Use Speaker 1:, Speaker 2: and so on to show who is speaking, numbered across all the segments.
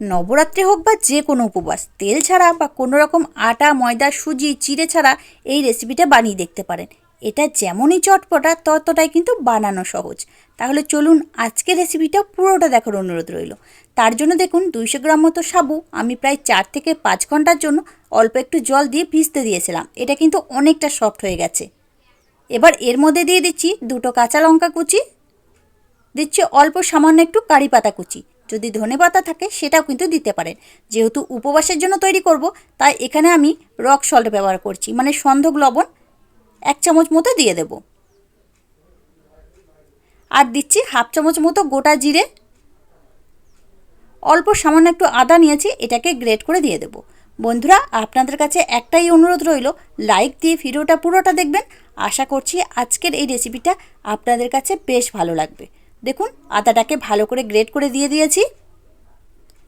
Speaker 1: নবরাত্রি হোক বা যে কোনো উপবাস, তেল ছাড়া বা কোনো রকম আটা, ময়দা, সুজি, চিড়ে ছাড়া এই রেসিপিটা বানিয়ে দেখতে পারেন। এটা যেমনই চটপটা, ততটাই কিন্তু বানানো সহজ। তাহলে চলুন আজকের রেসিপিটা পুরোটা দেখার অনুরোধ রইল। তার জন্য দেখুন, দুইশো গ্রাম মতো সাবু আমি প্রায় চার থেকে পাঁচ ঘণ্টার জন্য অল্প একটু জল দিয়ে ভিজতে দিয়েছিলাম। এটা কিন্তু অনেকটা সফট হয়ে গেছে। এবার এর মধ্যে দিয়ে দিচ্ছি দুটো কাঁচা লঙ্কা কুচি, দিচ্ছি অল্প সামান্য একটু কারি পাতা কুচি। যদি ধনে পাতা থাকে, সেটাও কিন্তু দিতে পারেন যেহেতু উপবাসের জন্য তৈরি করব, তাই এখানে আমি রক সল্ট ব্যবহার করছি। মানে সন্ধক লবণ এক চামচ মতো দিয়ে দেব। আর দিচ্ছি হাফ চামচ মতো গোটা জিরে। অল্প সামান্য একটু আদা নিয়েছি, এটাকে গ্রেট করে দিয়ে দেব। বন্ধুরা, আপনাদের কাছে একটাই অনুরোধ রইল, লাইক দিয়ে ভিডিওটা পুরোটা দেখবেন। আশা করছি আজকের এই রেসিপিটা আপনাদের কাছে বেশ ভালো লাগবে। দেখুন, আদাটাকে ভালো করে গ্রেট করে দিয়ে দিয়েছি।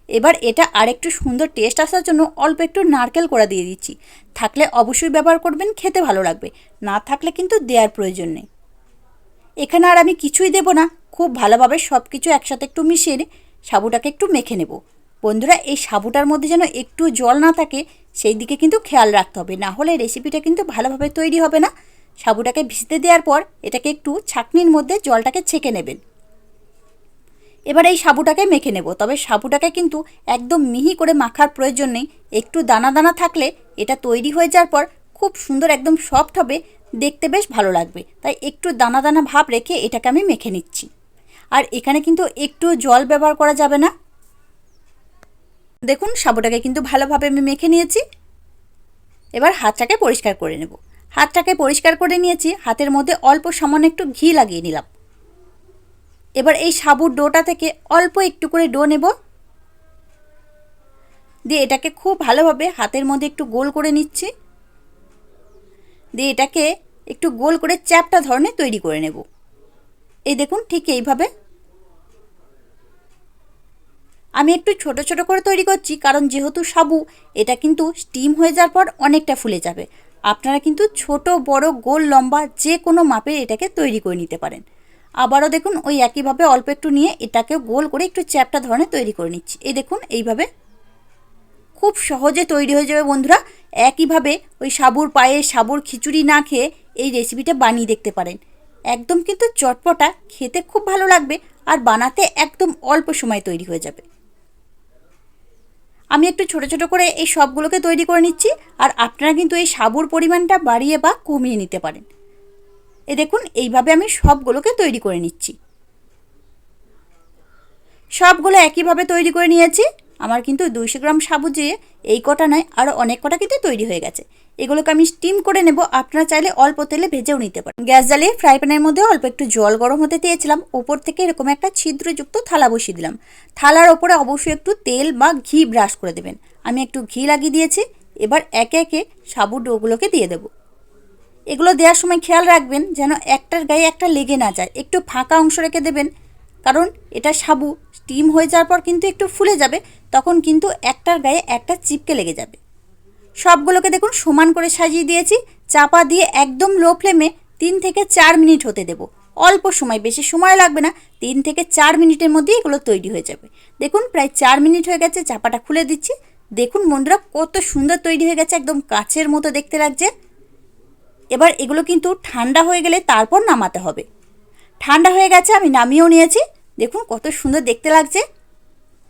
Speaker 1: এবার এটা আরেকটু সুন্দর টেস্ট আসার জন্য অল্প একটু নারকেল করা দিয়ে দিচ্ছি। থাকলে অবশ্যই ব্যবহার করবেন, খেতে ভালো লাগবে। না থাকলে কিন্তু দেওয়ার প্রয়োজন নেই। এখানে আর আমি কিছুই দেব না। খুব ভালোভাবে সব কিছু একসাথে একটু মিশিয়ে সাবুটাকে একটু মেখে নেব। বন্ধুরা, এই সাবুটার মধ্যে যেন একটু জল না থাকে, সেই দিকে কিন্তু খেয়াল রাখতে হবে। না হলে রেসিপিটা কিন্তু ভালোভাবে তৈরি হবে না। সাবুটাকে ভিজতে দেওয়ার পর এটাকে একটু ছাকনির মধ্যে জলটাকে ছেঁকে নেবেন। এবার এই সাবুটাকে মেখে নেব। তবে সাবুটাকে কিন্তু একদম মিহি করে মাখার প্রয়োজন নেই। একটু দানা দানা থাকলে এটা তৈরি হয়ে যাওয়ার পর খুব সুন্দর একদম সফট হবে। দেখতে বেশ ভালো লাগবে। তাই একটু দানা দানা ভাব রেখে এটাকে আমি মেখে নিচ্ছি। আর এখানে কিন্তু একটু জল ব্যবহার করা যাবে না। দেখুন, সাবুটাকে কিন্তু ভালোভাবে আমি মেখে নিয়েছি। এবার হাতটাকে পরিষ্কার করে নেব। হাতটাকে পরিষ্কার করে নিয়েছি। হাতের মধ্যে অল্প সামান্য একটু ঘি লাগিয়ে নিলাম। এবার এই সাবুর ডোটা থেকে অল্প একটু করে ডো নেব। দিয়ে এটাকে খুব ভালোভাবে হাতের মধ্যে একটু গোল করে নিচ্ছি। দিয়ে এটাকে একটু গোল করে চ্যাপটা ধরনের তৈরি করে নেব। এই দেখুন ঠিক এইভাবে। আমি একটু ছোট ছোট করে তৈরি করছি, কারণ যেহেতু সাবু, এটা কিন্তু স্টিম হয়ে যাওয়ার পর অনেকটা ফুলে যাবে। আপনারা কিন্তু ছোট, বড়, গোল, লম্বা যে কোনো মাপের এটাকে তৈরি করে নিতে পারেন। আবারও দেখুন, ওই একইভাবে অল্প একটু নিয়ে এটাকে গোল করে একটু চ্যাপটা ধরনের তৈরি করে নিচ্ছি। এই দেখুন, এইভাবে খুব সহজে তৈরি হয়ে যাবে বন্ধুরা। একইভাবে ওই সাবুর পায়ে সাবুর খিচুড়ি না খেয়ে এই রেসিপিটা বানিয়ে দেখতে পারেন। একদম কিন্তু চটপটা, খেতে খুব ভালো লাগবে আর বানাতে একদম অল্প সময় তৈরি হয়ে যাবে। আমি একটু ছোট ছোট করে এই সবগুলোকে তৈরি করে নিচ্ছি আর আপনারা কিন্তু এই সাবুর পরিমাণটা বাড়িয়ে বা কমিয়ে নিতে পারেন। এ দেখুন, এইভাবে আমি সবগুলোকে তৈরি করে নিচ্ছি। সবগুলো একইভাবে তৈরি করে নিয়েছি। আমার কিন্তু দুইশো গ্রাম সাবু যে এই কটা নয় আরও অনেক কটা কিন্তু তৈরি হয়ে গেছে। এগুলোকে আমি স্টিম করে নেব। আপনারা চাইলে অল্প তেলে ভেজেও নিতে পারেন। গ্যাস জ্বালিয়ে ফ্রাই প্যানের মধ্যে অল্প একটু জল গরম হতে দিয়েছিলাম। ওপর থেকে এরকম একটা ছিদ্রযুক্ত থালা বসিয়ে দিলাম। থালার ওপরে অবশ্যই একটু তেল বা ঘি ব্রাশ করে দেবেন। আমি একটু ঘি লাগিয়ে দিয়েছি। এবার একে একে সাবুর ডোগুলোকে দিয়ে দেবো। এগুলো দেওয়ার সময় খেয়াল রাখবেন যেন একটার গায়ে একটা লেগে না যায়। একটু ফাঁকা অংশ রেখে দেবেন। কারণ এটা সাবু স্টিম হয়ে যাওয়ার পর কিন্তু একটু ফুলে যাবে, তখন কিন্তু একটার গায়ে একটা চিপকে লেগে যাবে। সবগুলোকে দেখুন সমান করে সাজিয়ে দিয়েছি। চাপা দিয়ে একদম লো ফ্লেমে তিন থেকে চার মিনিট হতে দেব। অল্প সময়, বেশি সময় লাগবে না। তিন থেকে চার মিনিটের মধ্যে এগুলো তৈরি হয়ে যাবে। দেখুন প্রায় চার মিনিট হয়ে গেছে, চাপাটা খুলে দিচ্ছি। দেখুন বন্ধুরা কত সুন্দর তৈরি হয়ে গেছে, একদম কাছের মতো দেখতে লাগছে। এবার এগুলো কিন্তু ঠান্ডা হয়ে গেলে তারপর নামাতে হবে। ঠান্ডা হয়ে গেছে, আমি নামিয়েও নিয়েছি। দেখুন কত সুন্দর দেখতে লাগছে।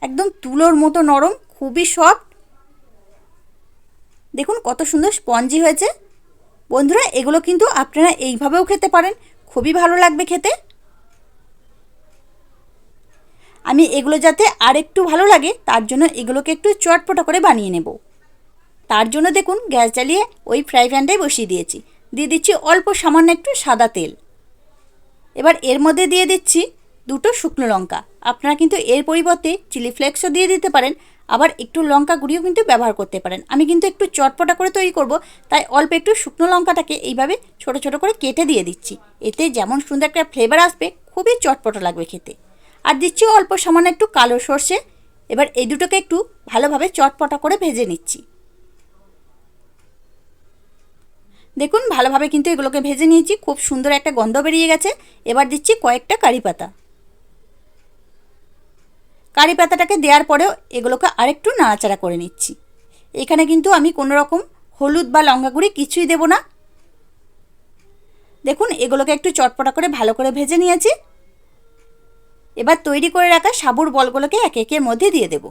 Speaker 1: একদম তুলোর মতো নরম, খুবই সফট। দেখুন কত সুন্দর স্পঞ্জি হয়েছে। বন্ধুরা, এগুলো কিন্তু আপনারা এইভাবেও খেতে পারেন। খুবই ভালো লাগবে খেতে। আমি এগুলো যাতে আর একটু ভালো লাগে, তার জন্য এগুলোকে একটু চটপটা করে বানিয়ে নেব। তার জন্য দেখুন গ্যাস জ্বালিয়ে ওই ফ্রাই প্যানটাই বসিয়ে দিয়েছি। দিয়ে দিচ্ছি অল্প সামান্য একটু সাদা তেল। এবার এর মধ্যে দিয়ে দিচ্ছি দুটো শুকনো লঙ্কা। আপনারা কিন্তু এর পরিবর্তে চিলি ফ্লেক্সও দিয়ে দিতে পারেন, আবার একটু লঙ্কা গুঁড়িও কিন্তু ব্যবহার করতে পারেন। আমি কিন্তু একটু চটপটা করে তৈরি করব, তাই অল্প একটু শুকনো লঙ্কাটাকে এইভাবে ছোট ছোট করে কেটে দিয়ে দিচ্ছি। এতে যেমন সুন্দর একটা ফ্লেভার আসবে, খুবই চটপটা লাগবে খেতে। আর দিচ্ছি অল্প সামান্য একটু কালো সর্ষে। এবার এই দুটোকে একটু ভালোভাবে চটপটা করে ভেজে নিচ্ছি। দেখুন, ভালোভাবে কিন্তু এগুলোকে ভেজে নিয়েছি। খুব সুন্দর একটা গন্ধ বেরিয়ে গেছে। এবার দিচ্ছি কয়েকটা কারি পাতা। কারি পাতাটাকে দেওয়ার পরেও এগুলোকে আরেকটু নাড়াচাড়া করে নিচ্ছি। এখানে কিন্তু আমি কোনো রকম হলুদ বা লঙ্কা গুঁড়ি কিছুই দেব না। দেখুন, এগুলোকে একটু চটপটা করে ভালো করে ভেজে নিয়েছি। এবার তৈরি করে রাখা সাবুর বলগুলোকে একে একের মধ্যে দিয়ে দেব।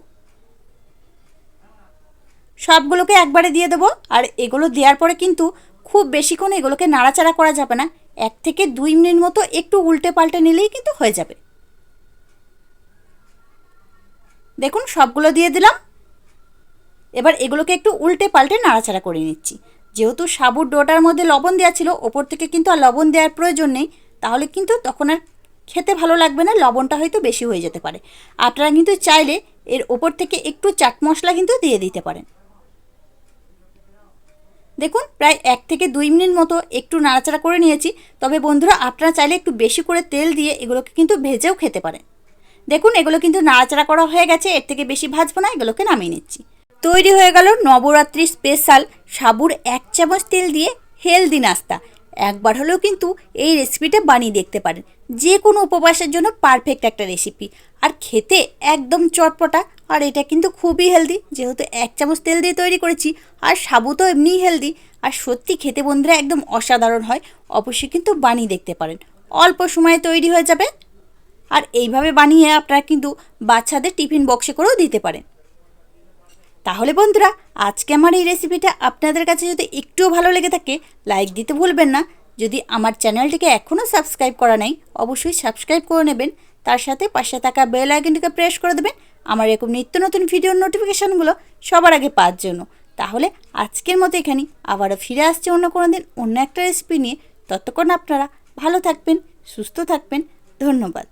Speaker 1: সবগুলোকে একবারে দিয়ে দেবো। আর এগুলো দেওয়ার পরে কিন্তু খুব বেশিক্ষণ এগুলোকে নাড়াচাড়া করা যাবে না। এক থেকে দুই মিনিট মতো একটু উল্টে পাল্টে নিলেই কিন্তু হয়ে যাবে। দেখুন, সবগুলো দিয়ে দিলাম। এবার এগুলোকে একটু উল্টে পাল্টে নাড়াচাড়া করে নিচ্ছি। যেহেতু সাবুর ডোটার মধ্যে লবণ দেওয়া ছিল, ওপর থেকে কিন্তু আর লবণ দেওয়ার প্রয়োজন নেই, তাহলে কিন্তু তখন আর খেতে ভালো লাগবে না, লবণটা হয়তো বেশি হয়ে যেতে পারে। আপনারা কিন্তু চাইলে এর ওপর থেকে একটু চাট মশলা কিন্তু দিয়ে দিতে পারেন। দেখুন, প্রায় এক থেকে দুই মিনিট মতো একটু নাড়াচাড়া করে নিয়েছি। তবে বন্ধুরা, আপনারা চাইলে একটু বেশি করে তেল দিয়ে এগুলোকে কিন্তু ভেজেও খেতে পারেন। দেখুন, এগুলো কিন্তু নাড়াচাড়া করা হয়ে গেছে। এর থেকে বেশি ভাজবো না, এগুলোকে নামিয়ে নিচ্ছি। তৈরি হয়ে গেল নবরাত্রি স্পেশাল সাবুর এক চামচ তেল দিয়ে হেলদি নাস্তা। একবার হলেও কিন্তু এই রেসিপিটা বানিয়ে দেখতে পারেন। যে কোনো উপবাসের জন্য পারফেক্ট একটা রেসিপি আর খেতে একদম চটপটা। আর এটা কিন্তু খুবই হেলদি যেহেতু এক চামচ তেল দিয়ে তৈরি করেছি, আর সাবু তো এমনিই হেলদি আর সত্যি খেতে বন্ধুরা একদম অসাধারণ হয়। অবশ্যই কিন্তু বানিয়ে দেখতে পারেন। অল্প সময়ে তৈরি হয়ে যাবে। আর এইভাবে বানিয়ে আপনারা কিন্তু বাচ্চাদের টিফিন বক্সে করেও দিতে পারেন। তাহলে বন্ধুরা, আজকে আমার এই রেসিপিটা আপনাদের কাছে যদি একটুও ভালো লেগে থাকে লাইক দিতে ভুলবেন না। যদি আমার চ্যানেলটিকে এখনও সাবস্ক্রাইব করা নেই, অবশ্যই সাবস্ক্রাইব করে নেবেন। তার সাথে পাশে থাকা বেল আইকনটিকে প্রেস করে দেবেন। আমার এরকম নিত্য নতুন ভিডিওর নোটিফিকেশানগুলো সবার আগে পাওয়ার জন্য। তাহলে আজকের মতো এখানে আবারও ফিরে আসছে অন্য কোনো দিন অন্য একটা রেসিপি নিয়ে। ততক্ষণ আপনারা ভালো থাকবেন, সুস্থ থাকবেন। ধন্যবাদ।